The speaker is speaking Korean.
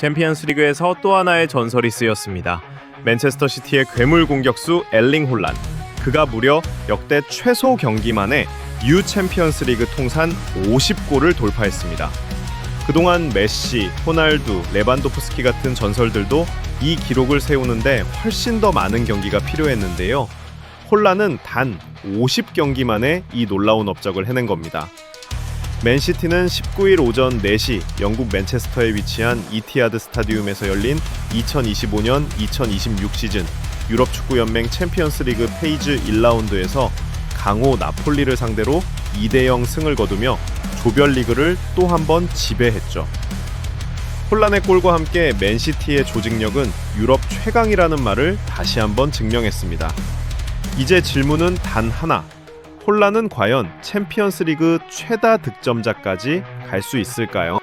챔피언스 리그에서 또 하나의 전설이 쓰였습니다. 맨체스터 시티의 괴물 공격수 엘링 홀란. 그가 무려 역대 최소 경기만에 U 챔피언스 리그 통산 50골을 돌파했습니다. 그동안 메시, 호날두, 레반도프스키 같은 전설들도 이 기록을 세우는데 훨씬 더 많은 경기가 필요했는데요. 홀란은 단 50경기 만에 이 놀라운 업적을 해낸 겁니다. 맨시티는 19일 오전 4시 영국 맨체스터에 위치한 이티하드 스타디움에서 열린 2025년 2026 시즌 유럽 축구 연맹 챔피언스 리그 페이즈 1라운드에서 강호 나폴리를 상대로 2대 0 승을 거두며 조별 리그를 또 한 번 지배했죠. 혼란의 골과 함께 맨시티의 조직력은 유럽 최강이라는 말을 다시 한번 증명했습니다. 이제 질문은 단 하나. 혼란은 과연 챔피언스 리그 최다 득점자까지 갈 수 있을까요?